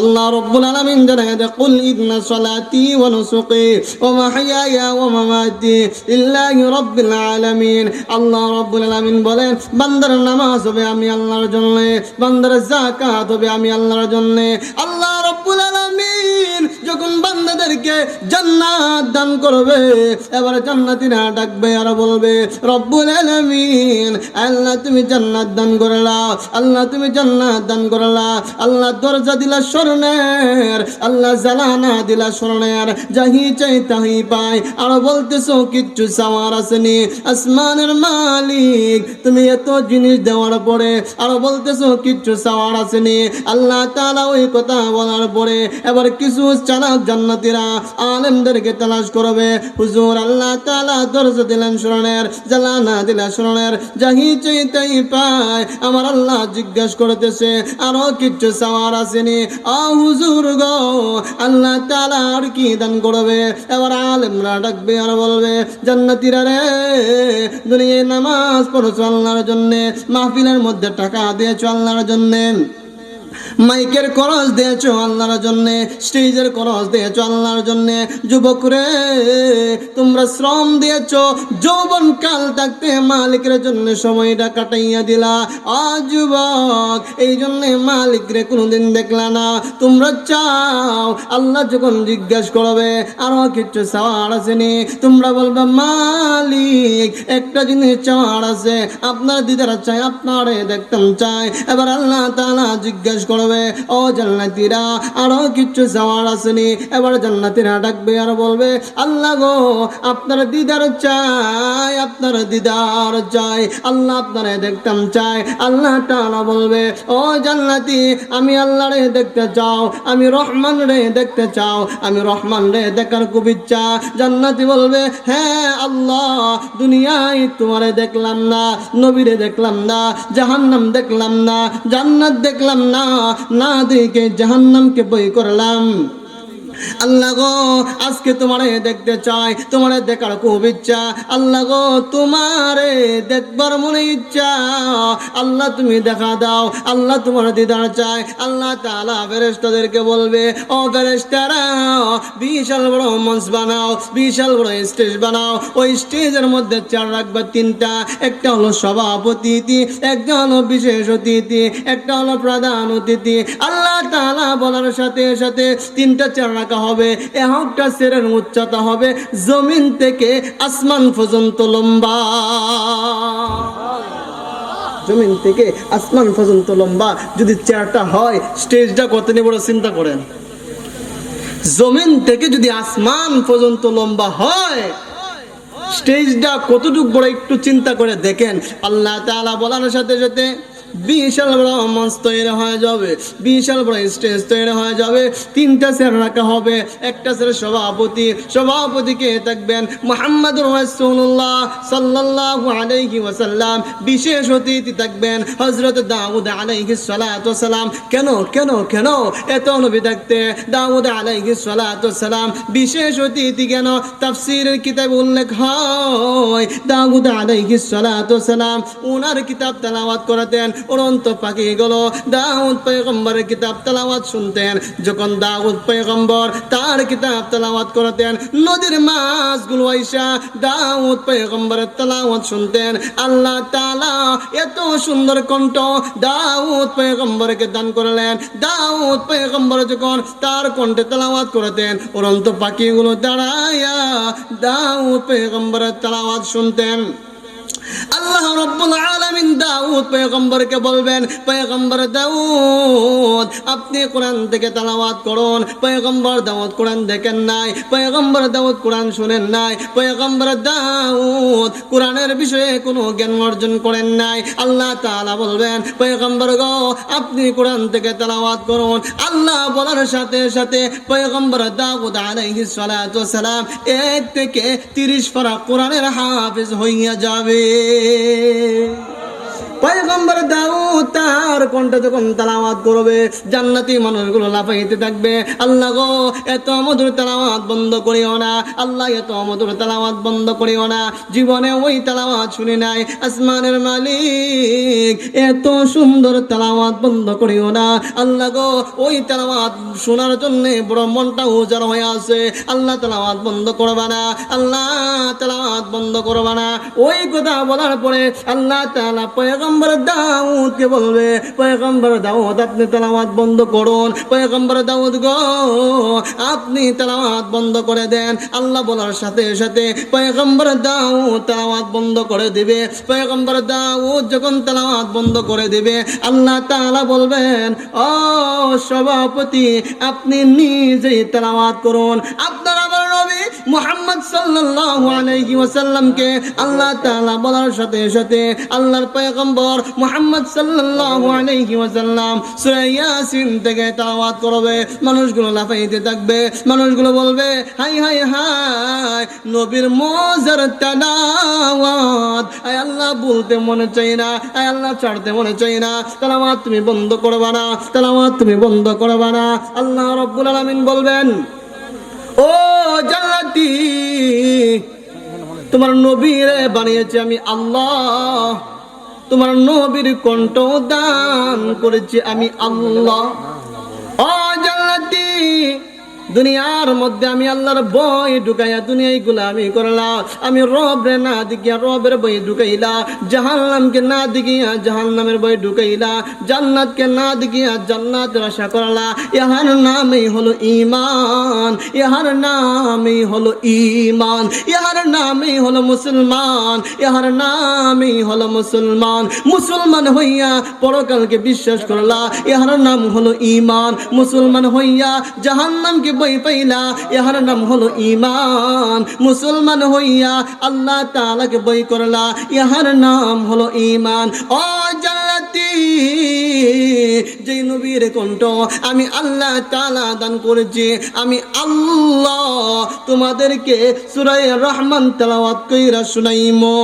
আল্লাহ রব্বুল আলামিন জানায় দেয় কুল ইন্না সালাতি ওয়া নুসুকি ওয়া মাহইয়ায়া ওয়া মামাতি লিল্লাহি রাব্বিল আলামিন। আল্লাহ রব্বুল আলামিন বলেন, বান্দার নামাজ হবে আমি আল্লাহর জন্য, বান্দার যাকাত হবে আমি আল্লাহর জন্য। আল্লাহ যখন বান্দাদেরকে জান্নাত দান করবে, এবার জান্নাতীরা ডাকবে আর বলবে, রব্বুল আলামিন, আল্লাহ তুমি জান্নাত দান করলা আল্লাহ তুমি জান্নাত দান করলা আল্লাহ দরজা দিলা স্মরণের আল্লাহ জালানা দিলা স্মরণের যাহি চাই তাহি পাই। আর বলতেছো, কিচ্ছু সামার আসেনি, আসমানের মালিক, তুমি এত জিনিস দেওয়ার পরে। আর বলতেছো, কিচ্ছু সাওয়ার আসেনি। আল্লাহ তাআলা ওই কথা বলার পরে, এবার কিছু চালাক জান্নাতীরা আলেমদেরকে তালাশ করবে। হুজুর আল্লাহ তাআলা দরজা দিলেন স্মরণের জালানা দিলা স্মরণের যাহি চাই তাই পায়। আমার আল্লাহ জিজ্ঞাসা করতেছে, আরও কিচ্ছু সাওয়ার আসেনি। আ হুজুর গো, আল্লাহ তালা আর কি দান করবে? এবার আলেমরা ডাকবে আর বলবে, জান্নাতীরা রে, দুনিয়ায় নামাজ পড়েছো আল্লাহর জন্যে, মাহফিলের মধ্যে টাকা দিয়েছ আল্লাহর জন্যে। মাইকের খরচ দিয়েছ আল্লাহর জন্যে, স্টেজের খরচ দিয়েছ আল্লাহর জন্যে। যুবক রে তোমরা শ্রম দিয়েছ, যৌবন কাল থাকতে মালিকের জন্য সময়টা কাটাইয়া দিলা। আজ যুবক, এই জন্য মালিক রে কোনোদিন দেখলা না। তোমরা চাও আল্লাহ যখন জিজ্ঞাসা করবে, আরও কিছু চাওয়ার আসেনি তোমরা বলবে, মালিক, একটা জিনিস চাওয়ার আছে। আপনার দিদারা চাই, আপনারে দেখতাম চাই। এবার আল্লাহ তাআলা জিজ্ঞাসা করবে ও জান্নাতীরা, আরও কিছু চাওয়ার আসেনি। এবার জান্নাতীরা ডাকবে আর বলবে, আল্লাহ গো, আপনার দিদার চাই, আপনার দিদার চাই, আল্লাহ আপনারে দেখতাম চাই। আল্লাহ তাআলা বলবে, ও জান্নাতি, আমি আল্লাহ রে দেখতে চাও, আমি রহমান রে দেখতে চাও, আমি রহমান রে দেখার খুব ইচ্ছা জান্নাতি বলবে হ্যাঁ আল্লাহ, দুনিয়ায় তোমারে দেখলাম না, নবীরে দেখলাম না, জাহান্নাম দেখলাম না, জান্নাত দেখলাম না না দেখে জাহান্নামকে বই করলাম। আল্লাহ গো, আজকে তোমারে দেখতে চাই, তোমারে দেখার খুব ইচ্ছা। আল্লাহ গো, তোমারে দেখবার মনে ইচ্ছা। আল্লাহ তুমি দেখা দাও, আল্লাহ তোমার দিদার চাই। আল্লাহ তাআলা ফেরেশতাদেরকে বলবে, ও ফেরেশতারা, বিশাল বড় মঞ্চ বানাও, বিশাল বড় স্টেজ বানাও। ওই স্টেজের মধ্যে চার রাখবে তিনটা। একটা হলো সভাপতি একটা হলো বিশেষ অতিথি, একটা হলো প্রধান অতিথি। আল্লাহ তাআলা বলার সাথে সাথে তিনটা রাখা হবে। একটা চেয়ারের উচ্চতা হবে, জমিন থেকে আসমান পর্যন্ত লম্বা। জমিন থেকে আসমান পর্যন্ত লম্বা। যদি চেয়ারটা হয়, স্টেজটা কতনি বড় চিন্তা করেন? জমিন থেকে যদি আসমান পর্যন্ত লম্বা হয়, স্টেজটা কতটুকু বড় একটু চিন্তা করে দেখেন। আল্লাহ তাআলা বলার সাথে সাথে বিশাল বড় মঞ্চ তৈরি হয়ে যাবে, বিশাল বড় স্টেজ তৈরি হয়ে যাবে। তিনটা স্যার রাখা হবে, একটা চেয়ার সভাপতি, সভাপতিকে থাকবেন মোহাম্মদ রাসূলুল্লাহ সাল্লাল্লাহু আলাইহি ওয়াসাল্লাম। বিশেষ অতিথি থাকবেন হজরত দাউদ আলাইহি সালাম। কেন কেন কেন? এত নবী থাকতে দাউদ আলাইহি সালাম। বিশেষ অতিথি কেন? তাফসীরের কিতাব উল্লেখ হয়, দাউদ আলাইহি সালাম ওনার কিতাব তেলাওয়াত করতেন। উড়ন্ত পাখি গুলো দাউদ পয়গম্বরের কিতাব তেলাওয়াত শুনতেন। যখন দাউদ পয়গম্বর তার কিতাব তেলাওয়াত করতেন, নদীর মাছগুলো আইসা দাউদ পয়গম্বরের তেলাওয়াত শুনতেন। আল্লাহ তালা এত সুন্দর কণ্ঠ দাউদ পয়গম্বরকে দান করলেন। দাউদ পয়গম্বর যখন তার কণ্ঠে তেলাওয়াত করতেন, উড়ন্ত পাখিগুলো দাঁড়াইয়া দাউদ পয়গম্বরের তেলাওয়াত শুনতেন। আল্লাহ রব্বুল আলামিন দাউদ পয়গম্বরকে বলবেন, পয়গম্বর দাউদ, আপনি কোরআন থেকে তেলাওয়াত করুন। পয়গম্বর দাউদ কোরআন দেখেন নাই, পয়গম্বর দাউদ কোরআন শুনেন নাই, পয়গম্বর দাউদ কোরআনের বিষয়ে কোনো জ্ঞান অর্জন করেন নাই। আল্লাহ তাআলা বলবেন, পয়গম্বর গো, আপনি কোরআন থেকে তেলাওয়াত করুন। আল্লাহ বলার সাথে সাথে পয়গম্বর দাউদ আলাইহিস সালাম এক থেকে 30 পারা কোরআনের হাফেজ হইয়া যাবে। পয়গম্বর দাউদ তার কণ্ঠে যখন তালাওয়াত করবে, জান্নাতি মানুষগুলো লাফাইতে থাকবে। আল্লাহ গো, এত মধুর তালাওয়াত বন্ধ করিও না। আল্লাহ এত মধুর তালাওয়াত বন্ধ করিও না। জীবনে ওই তালাওয়াত শুনি নাই। আসমানের মালিক এত সুন্দর তালাওয়াত বন্ধ করিও না। আল্লাহ গো, ওই তালাওয়াত শোনার জন্য বড় মনটা উজাড় হয়ে আছে। আল্লাহ তালাওয়াত বন্ধ করবা না। আল্লাহ তালাওয়াত বন্ধ করবা না। ওই কথা বলার পরে আল্লাহ তাআলা পয়গম্বর দাউদকে বলবে, পয়গম্বর দাউদ, আপনি তালাওয়াত বন্ধ করুন। পয়গম্বর দাউদ গো, আপনি তালাওয়াত বন্ধ করে দেন। আল্লাহ বলার সাথে সাথে পয়গম্বর দাউদ তালাওয়াত বন্ধ করে দিবে। পয়গম্বর দাউদ যখন তালাওয়াত বন্ধ করে দেবে। আল্লাহ তালা বলবেন ও সভাপতি আপনি নিজেই তালাওয়াত করুন। আপনার মুহাম্মদ সাল্লাল্লাহু আলাইহি ওয়াসাল্লামকে আল্লাহ তাআলা বলার সাথে সাথে আল্লাহর পয়গম্বর মুহাম্মদ সাল্লাল্লাহু আলাইহি ওয়াসাল্লাম সূরা ইয়াসিন থেকে তেলাওয়াত করবে। মানুষগুলো লাফাইতে থাকবে। মানুষগুলো বলবে, হাই হাই হাই, নবীর মজার তেলাওয়াত। আয় আল্লাহ, বলতে মনে চাই না। আয় আল্লাহ, ছাড়তে মনে চাই না। তেলাওয়াত তুমি বন্ধ করবা না। তেলাওয়াত তুমি বন্ধ করবা না। আল্লাহ রাব্বুল আলামিন বলবেন ও জাতি তোমার নবীর বানিয়েছে আমি আল্লাহ। তোমার নবীর কণ্ঠ দান করেছি আমি আল্লাহ। দুনিয়ার মধ্যে আমি আল্লাহর বই ঢুকাইয়া দুনিয়ায় গুলামি করলাম। আমি রবরে না দিকিয়া রবের বই ঢুকাইলা। জাহান্নামকে না দিকিয়া জাহান্নামের বই ঢুকাইলা। জান্নাতকে না দিকিয়া জান্নাতের আশা করলা। ইহার নামই হলো ইমান ইহার নামই হলো ইমান ইহার নামই হলো মুসলমান। ইহার নামই হলো মুসলমান। মুসলমান হইয়া পরকালকে বিশ্বাস করলা। ইহার নাম হলো ইমান মুসলমান হইয়া জাহান্নামকে বই পাইলা, ইহার নাম হলো ইমান মুসলমান হইয়া আল্লাহ তাআলাকে বই করলা, ইহার নাম হলো ইমান ও জান্নাতি যে নবীর কণ্ঠ আমি আল্লাহ তালা দান করেছি, আমি আল্লাহ তোমাদেরকে সূরা রহমান তেলাওয়াত কইরা শুনাইমো।